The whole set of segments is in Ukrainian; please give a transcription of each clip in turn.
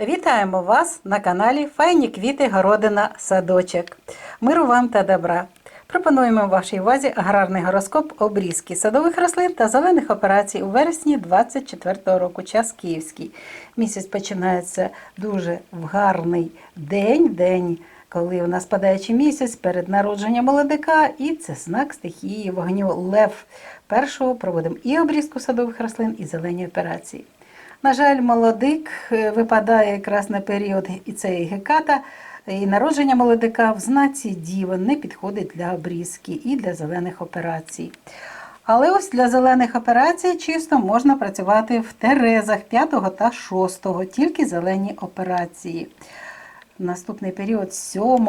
Вітаємо вас на каналі Файні квіти Городина Садочок. Миру вам та добра. Пропонуємо вашій увазі аграрний гороскоп обрізки садових рослин та зелених операцій у вересні 24 року. Час київський. Місяць починається дуже в гарний день, день, коли у нас падаючий місяць перед народженням молодика, і це знак стихії вогню Лев. Першого проводимо і обрізку садових рослин, і зелені операції. На жаль, молодик е, випадає якраз на період і цієї геката, і народження молодика в знаці діва не підходить для обрізки і для зелених операцій. Але ось для зелених операцій чисто можна працювати в терезах 5 та 6, тільки зелені операції. Наступний період з 7,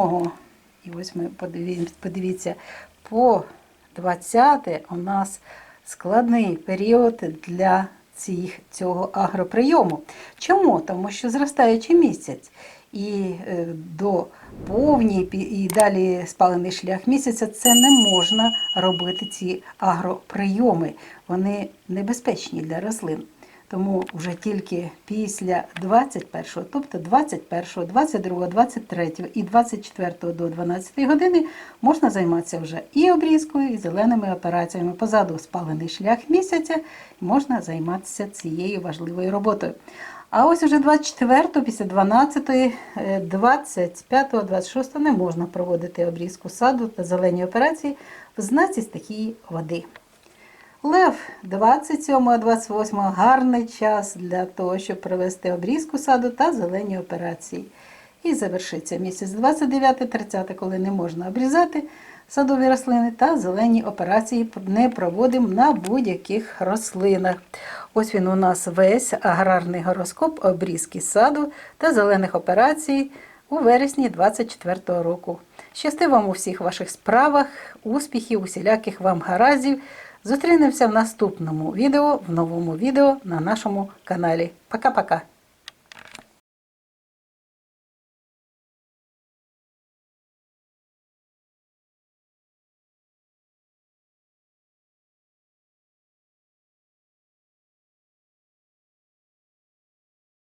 і ось ми подивіться, по 20 у нас складний період для цих, цього агроприйому. Чому? Тому що зростаючий місяць і е, до повні і далі спалений шлях місяця це не можна робити ці агроприйоми. Вони небезпечні для рослин. Тому вже тільки після 21, тобто 21, 22, 23 і 24 до 12 години можна займатися вже і обрізкою, і зеленими операціями. Позаду спалений шлях місяця, можна займатися цією важливою роботою. А ось уже 24, після 12, е, 25, 26 не можна проводити обрізку саду та зелені операції в знаці стихії води. Лев 27-28 гарний час для того, щоб провести обрізку саду та зелені операції. І завершиться місяць 29-30, коли не можна обрізати садові рослини та зелені операції не проводимо на будь-яких рослинах. Ось він у нас весь аграрний гороскоп обрізки саду та зелених операцій у вересні 24-го року. Щасти вам у всіх ваших справах, успіхів, усіляких вам гараздів. Зустрінемося в наступному відео, в новому відео на нашому каналі. Пока-пока!